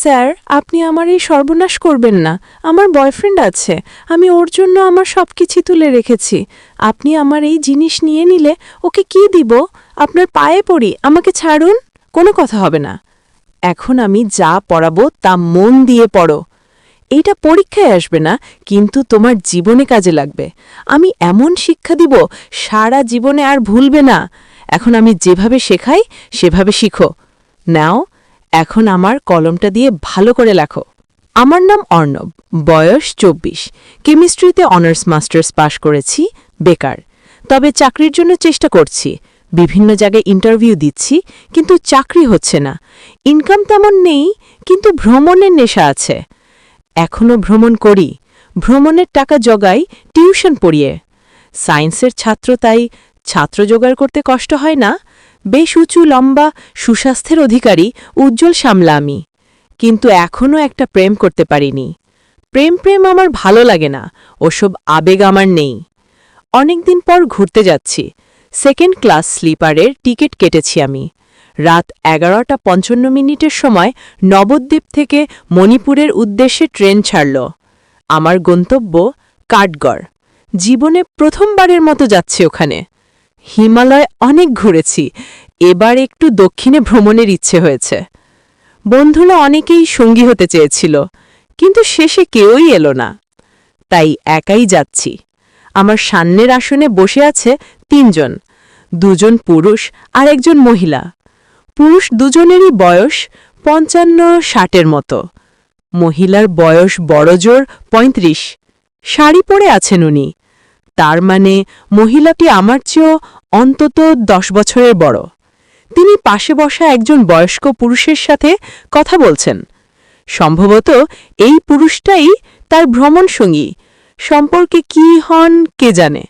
Sir, আপনি আমার এই সর্বনাশ করবেন না। আমার বয়ফ্রেন্ড আছে। আমি ওর জন্য আমার সব কিছু তুলে রেখেছি। আপনি আমার এই জিনিস নিয়ে নিলে ওকে কি দিব? আপনার পায়ে পড়ি, আমাকে ছাড়ুন? কোনো কথা হবে না। এখন আমি যা পড়াবো তা মন দিয়ে পড়ো। এইটা পরীক্ষায় আসবে না, কিন্তু তোমার জীবনে কাজে লাগবে। আমি এমন শিক্ষা দিব, সারা জীবনে আর ভুলবে না। এখন আমি যেভাবে শেখাই, সেভাবে শিখো। নাও এখন আমার কলমটা দিয়ে ভালো করে লেখো। আমার নাম অর্ণব, বয়স চব্বিশ। কেমিস্ট্রিতে অনার্স মাস্টার্স পাশ করেছি, বেকার। তবে চাকরির জন্য চেষ্টা করছি। বিভিন্ন জায়গায় ইন্টারভিউ দিচ্ছি, কিন্তু চাকরি হচ্ছে না। ইনকাম তেমন নেই, কিন্তু ভ্রমণের নেশা আছে। এখনও ভ্রমণ করি। ভ্রমণের টাকা জগাই, টিউশন পড়িয়ে। সায়েন্সের ছাত্র তাই ছাত্র জোগাড় করতে কষ্ট হয় না। বেশ উঁচু, লম্বা, সুস্বাস্থ্যের অধিকারী, উজ্জ্বল সামলা আমি কিন্তু এখনও একটা প্রেম করতে পারিনি। প্রেম প্রেম আমার ভালো লাগে না, ওসব আবেগ আমার নেই। অনেকদিন পর ঘুরতে যাচ্ছি। সেকেন্ড ক্লাস স্লিপারের টিকিট কেটেছি আমি। রাত এগারোটা পঞ্চান্ন মিনিটের সময় নবদ্বীপ থেকে মণিপুরের উদ্দেশ্যে ট্রেন ছাড়ল। আমার গন্তব্য কাঠগড়। জীবনে প্রথমবারের মতো যাচ্ছে ওখানে। হিমালয় অনেক ঘুরেছি। এবার একটু দক্ষিণে ভ্রমণের ইচ্ছে হয়েছে। বন্ধুরা অনেকেই সঙ্গী হতে চেয়েছিল, কিন্তু শেষে কেউই এলো না। তাই একাই যাচ্ছি। আমার সামনের আসনে বসে আছে তিনজন, দুজন পুরুষ আর একজন মহিলা। পুরুষ দুজনেরই বয়স পঞ্চান্ন ষাটের মতো। মহিলার বয়স বড়জোর পঁয়ত্রিশ। শাড়ি পরে আছেন উনি। তার মানে মহিলাটি আমার চেয়েও অন্তত দশ বছরের বড়। তিনি পাশে বসা একজন বয়স্ক পুরুষের সাথে কথা বলছেন। সম্ভবত এই পুরুষটাই তার ভ্রমণ সঙ্গী। সম্পর্কে কি হন কে জানে?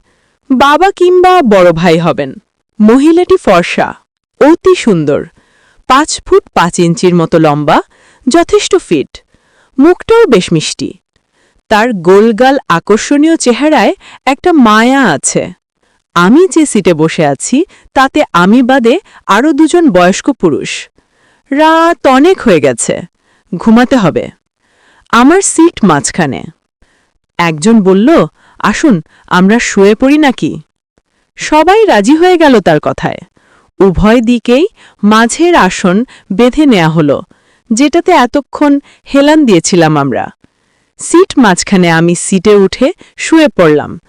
বাবা কিংবা বড় ভাই হবেন। মহিলাটি ফর্সা, অতি সুন্দর, পাঁচ ফুট পাঁচ ইঞ্চির মতো লম্বা, যথেষ্ট ফিট, মুখটাও বেশ মিষ্টি। তার গোলগাল আকর্ষণীয় চেহারায় একটা মায়া আছে। আমি যে সিটে বসে আছি, তাতে আমি বাদে আরও দুজন বয়স্ক পুরুষ। রাত অনেক হয়ে গেছে। ঘুমাতে হবে। আমার সিট মাঝখানে। একজন বলল, আসুন, আমরা শুয়ে পড়ি নাকি? সবাই রাজি হয়ে গেল তার কথায়। উভয় দিকেই মাঝের আসন বেঁধে নেওয়া হলো, যেটাতে এতক্ষণ হেলান দিয়েছিলাম আমরা। সিট মাঝখানে আমি সিটে উঠে শুয়ে পড়লাম।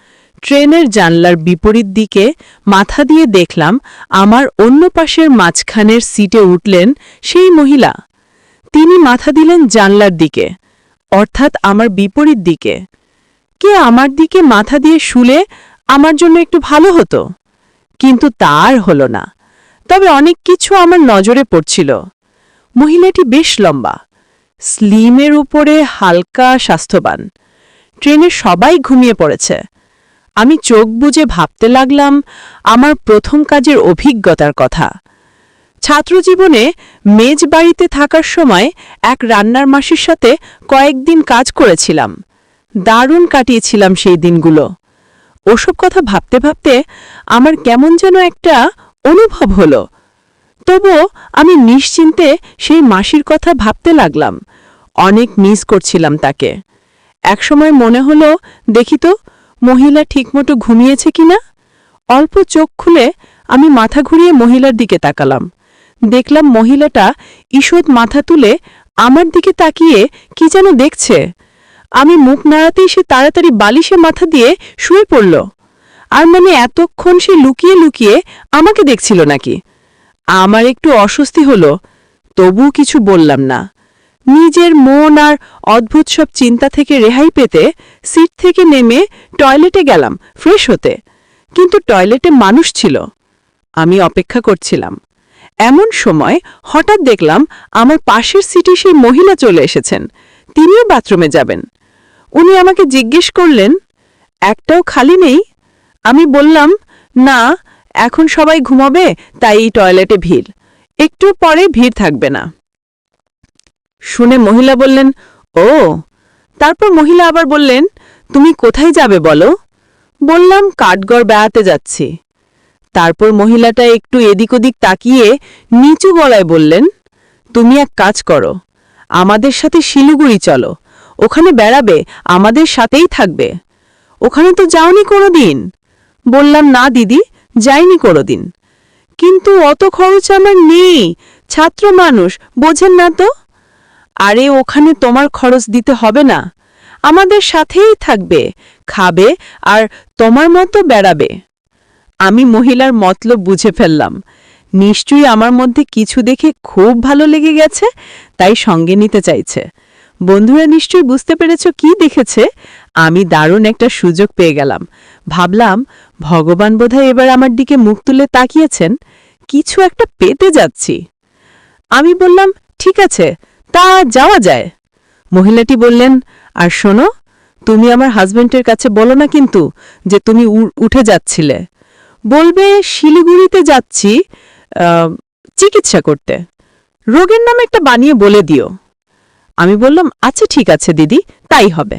ট্রেনের জানলার বিপরীত দিকে মাথা দিয়ে দেখলাম আমার অন্য পাশের মাঝখানের সিটে উঠলেন সেই মহিলা। তিনি মাথা দিলেন জানলার দিকে, অর্থাৎ আমার বিপরীত দিকে। কে আমার দিকে মাথা দিয়ে শুলে আমার জন্য একটু ভালো হতো? কিন্তু তার হলো না। তবে অনেক কিছু আমার নজরে পড়ছিল। মহিলাটি বেশ লম্বা স্লিমের উপরে হালকা স্বাস্থ্যবান। ট্রেনে সবাই ঘুমিয়ে পড়েছে। আমি চোখ বুজে ভাবতে লাগলাম, আমার প্রথম কাজের অভিজ্ঞতার কথা। ছাত্রজীবনে মেজ বাড়িতে থাকার সময় এক রান্নার মাসির সাথে কয়েকদিন কাজ করেছিলাম। দারুণ কাটিয়েছিলাম সেই দিনগুলো। ওসব কথা ভাবতে ভাবতে আমার কেমন যেন একটা অনুভব হলো। তবুও আমি নিশ্চিন্তে সেই মাসির কথা ভাবতে লাগলাম। অনেক মিস করছিলাম তাকে। একসময় মনে হলো, দেখি তো, মহিলা ঠিকমতো ঘুমিয়েছে কিনা অল্প চোখ খুলে আমি মাথা ঘুরিয়ে মহিলার দিকে তাকালাম। দেখলাম মহিলাটা ঈষৎ মাথা তুলে আমার দিকে তাকিয়ে কি যেন দেখছে। আমি মুখ নাড়াতেই সে তাড়াতাড়ি বালিশে মাথা দিয়ে শুয়ে পড়ল। আর মানে এতক্ষণ সে লুকিয়ে লুকিয়ে আমাকে দেখছিল নাকি? আমার একটু অস্বস্তি হলো, তবুও কিছু বললাম না। নিজের মন আর অদ্ভুত সব চিন্তা থেকে রেহাই পেতে সিট থেকে নেমে টয়লেটে গেলাম, ফ্রেশ হতে। কিন্তু টয়লেটে মানুষ ছিল। আমি অপেক্ষা করছিলাম। এমন সময় হঠাৎ দেখলাম আমার পাশের সিটে সেই মহিলা চলে এসেছেন। তিনিও বাথরুমে যাবেন। উনি আমাকে জিজ্ঞেস করলেন, একটাও খালি নেই? আমি বললাম, না, এখন সবাই ঘুমাবে, তাই এই টয়লেটে ভিড়। একটু পরে ভিড় থাকবে না। শুনে মহিলা বললেন, ও, তারপর মহিলা আবার বললেন, তুমি কোথায় যাবে বলো? বললাম, কাঠগড় বেড়াতে যাচ্ছি। তারপর মহিলাটা একটু এদিক ওদিক তাকিয়ে নিচু গলায় বললেন, তুমি এক কাজ করো, আমাদের সাথে শিলিগুড়ি চলো। ওখানে বেড়াবে, আমাদের সাথেই থাকবে। ওখানে তো যাওনি কোনো দিন বললাম, না দিদি, যাইনি কোনোদিন। কিন্তু অত খরচ আমার নেই। ছাত্র মানুষ, বোঝেন না তো? আরে ওখানে তোমার খরচ দিতে হবে না। আমাদের সাথেই থাকবে, খাবে আর তোমার মতো বেড়াবে। আমি মহিলার মতলব বুঝে ফেললাম। নিশ্চয়ই আমার মধ্যে কিছু দেখে খুব ভালো লেগে গেছে, তাই সঙ্গে নিতে চাইছে। বন্ধুরা নিশ্চয়ই বুঝতে পেরেছ কি দেখেছে? আমি দারুণ একটা সুযোগ পেয়ে গেলাম। ভাবলাম, ভগবান বোধহয় এবার আমার দিকে মুখ তুলে তাকিয়েছেন। কিছু একটা পেতে যাচ্ছি। আমি বললাম, ঠিক আছে তা যাওয়া যায়। মহিলাটি বললেন, আর শোনো, তুমি আমার হাজবেন্ডের কাছে বলো না কিন্তু যে তুমি উঠে যাচ্ছিলে। বলবে, শিলিগুড়িতে যাচ্ছি চিকিৎসা করতে। রোগের নাম একটা বানিয়ে বলে দিও। আমি বললাম আচ্ছা ঠিক আছে দিদি, তাই হবে।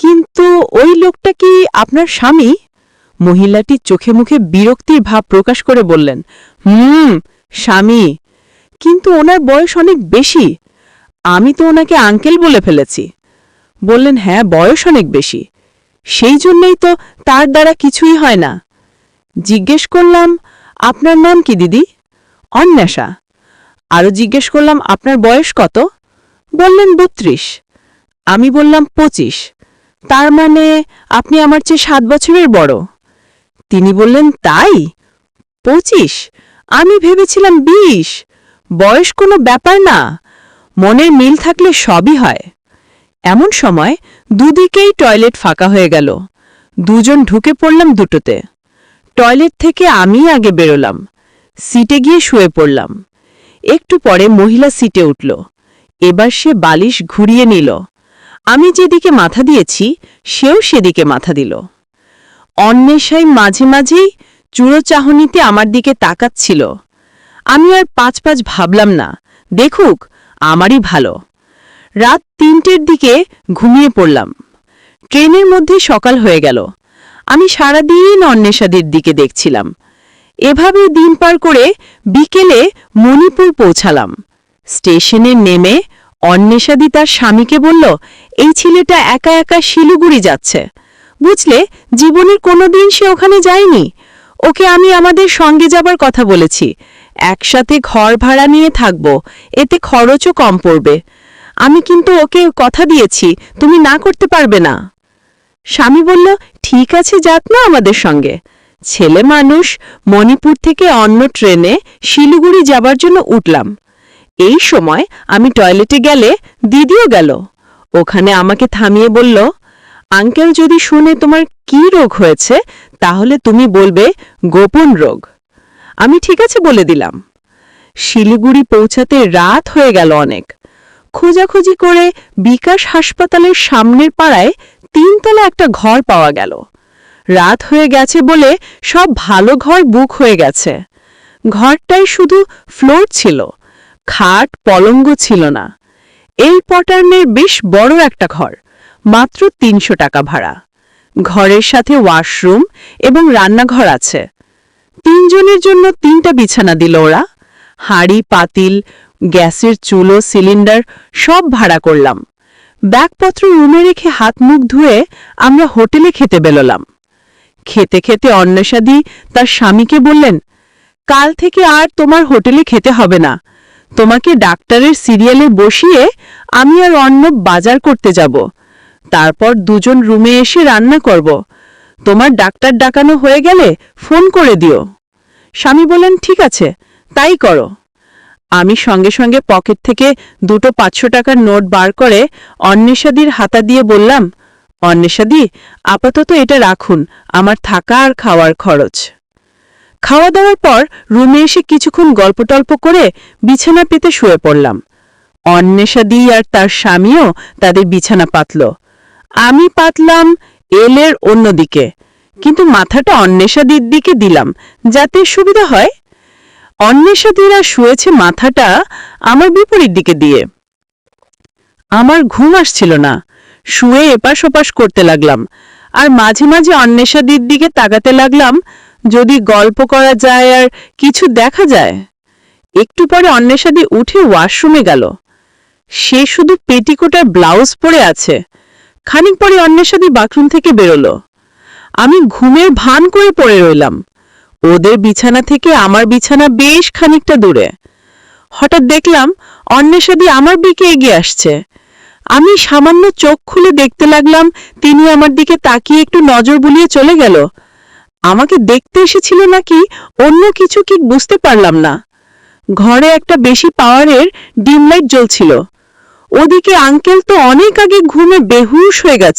কিন্তু ওই লোকটা কি আপনার স্বামী? মহিলাটি চোখে মুখে বিরক্তির ভাব প্রকাশ করে বললেন, হুম, স্বামী। কিন্তু ওনার বয়স অনেক বেশি। আমি তো ওনাকে আঙ্কেল বলে ফেলেছি। বললেন হ্যাঁ বয়স অনেক বেশি। সেই জন্যই তো তার দ্বারা কিছুই হয় না। জিজ্ঞেস করলাম, আপনার নাম কি, দিদি? অন্বেষা। আরও জিজ্ঞেস করলাম, আপনার বয়স কত? বললেন, বত্রিশ। আমি বললাম, পঁচিশ। তার মানে আপনি আমার চেয়ে সাত বছরের বড়। তিনি বললেন, তাই? পঁচিশ। আমি ভেবেছিলাম, বিশ। বয়স কোনো ব্যাপার না, মনের মিল থাকলে সবই হয়। এমন সময় দুদিকেই টয়লেট ফাঁকা হয়ে গেল। দুজন ঢুকে পড়লাম দুটোতে। টয়লেট থেকে আমি আগে বেরোলাম। সিটে গিয়ে শুয়ে পড়লাম। একটু পরে মহিলা সিটে উঠল। এবার সে বালিশ ঘুরিয়ে নিল। আমি যেদিকে মাথা দিয়েছি, সেও সেদিকে মাথা দিল। অন্বেষায় মাঝে মাঝেই চূড়োচাহনিতে আমার দিকে তাকাচ্ছিল। আমি আর পাঁচ পাঁচ ভাবলাম না। দেখুক, আমারই ভালো। রাত তিনটের দিকে ঘুমিয়ে পড়লাম। ট্রেনের মধ্যে সকাল হয়ে গেল। আমি সারাদিন অন্বেষাদের দিকে দেখছিলাম। এভাবে দিন পার করে বিকেলে মণিপুর পৌঁছালাম। স্টেশনে নেমে অন্বেষাদি তার স্বামীকে বলল, এই ছেলেটা একা একা শিলিগুড়ি যাচ্ছে। বুঝলে, জীবনের কোনো দিন সে ওখানে যায়নি। ওকে আমি আমাদের সঙ্গে যাবার কথা বলেছি। একসাথে ঘর ভাড়া নিয়ে থাকব, এতে খরচও কম পড়বে। আমি কিন্তু ওকে কথা দিয়েছি, তুমি না করতে পারবে না। স্বামী বলল, ঠিক আছে, যাত না আমাদের সঙ্গে। ছেলে মানুষ, মণিপুর থেকে অন্য ট্রেনে শিলিগুড়ি যাবার জন্য উঠলাম। এই সময় আমি টয়লেটে গেলে দিদিও গেল। ওখানে আমাকে থামিয়ে বলল, আঙ্কেল যদি শুনে তোমার কি রোগ হয়েছে, তাহলে তুমি বলবে গোপন রোগ। আমি ঠিক আছে বলে দিলাম। শিলিগুড়ি পৌঁছাতে রাত হয়ে গেল অনেক। খোঁজাখুঁজি করে বিকাশ হাসপাতালের সামনের পাড়ায় তিনতলা একটা ঘর পাওয়া গেল। রাত হয়ে গেছে বলে সব ভালো ঘর বুক হয়ে গেছে। ঘরটায় শুধু ফ্লোর ছিল, খাট, পলঙ্গ ছিল না। এই পটার্নের বেশ বড় একটা ঘর, মাত্র তিনশো টাকা ভাড়া। ঘরের সাথে ওয়াশরুম এবং রান্নাঘর আছে। তিনজনের জন্য তিনটা বিছানা দিল ওরা। হাঁড়ি, পাতিল, গ্যাসের চুলো, সিলিন্ডার, সব ভাড়া করলাম। ব্যাগপত্র রুমে রেখে হাত মুখ ধুয়ে আমরা হোটেলে খেতে বেরোলাম। খেতে খেতে অন্বেষাদি তার স্বামীকে বললেন, কাল থেকে আর তোমার হোটেলে খেতে হবে না। তোমাকে ডাক্তারের সিরিয়ালে বসিয়ে আমি আর অন্য বাজার করতে যাব। তারপর দুজন রুমে এসে রান্না করব। তোমার ডাক্তার ডাকানো হয়ে গেলে ফোন করে দিও। স্বামী বললেন, ঠিক আছে, তাই করো। আমি সঙ্গে সঙ্গে পকেট থেকে দুটো পাঁচশো টাকার নোট বার করে অন্বেষাদির হাতা দিয়ে বললাম, অন্বেষাদি, আপাতত এটা রাখুন, আমার থাকা আর খাওয়ার খরচ। খাওয়া দাওয়ার পর রুমে এসে কিছুক্ষণ গল্পটল্প করে বিছানা পেতে শুয়ে পড়লাম। অন্বেষাদি আর তার স্বামীও তাদের বিছানা পাতল। আমি পাতলাম এলের অন্যদিকে। কিন্তু মাথাটা অন্বেষাদির দিকে দিলাম, যাতে সুবিধা হয়। অন্বেষাদিরা শুয়েছে মাথাটা আমার বিপরীত দিকে দিয়ে। আমার ঘুম আসছিল না, শুয়ে এপাশ ওপাশ করতে লাগলাম। আর মাঝে মাঝে অন্বেষাদির দিকে তাকাতে লাগলাম, যদি গল্প করা যায় আর কিছু দেখা যায়। একটু পরে অন্বেষাদি উঠে ওয়াশরুমে গেল। সে শুধু পেটিকোটার ব্লাউজ পরে আছে। খানিক পরে অন্বেষাদি বাথরুম থেকে বেরোলো। আমি ঘুমের ভান করে পড়ে রইলাম। ওদের বিছানা থেকে আমার বিছানা বেশ খানিকটা দূরে। হঠাৎ দেখলাম অন্বেষাদি আমার দিকে এগিয়ে আসছে। আমি সামান্য চোখ খুলে দেখতে লাগলাম তিনি আমার দিকে তাকিয়ে একটু নজর বুলিয়ে চলে গেল। আমাকে দেখতে এসেছিল নাকি অন্য কিছু কি বুঝতে পারলাম না। ঘরে একটা বেশি পাওয়ারের ডিম লাইট জ্বলছিল। ওদিকে আঙ্কেল তো অনেক আগে ঘুমে বেহুশ হয়ে গেছে।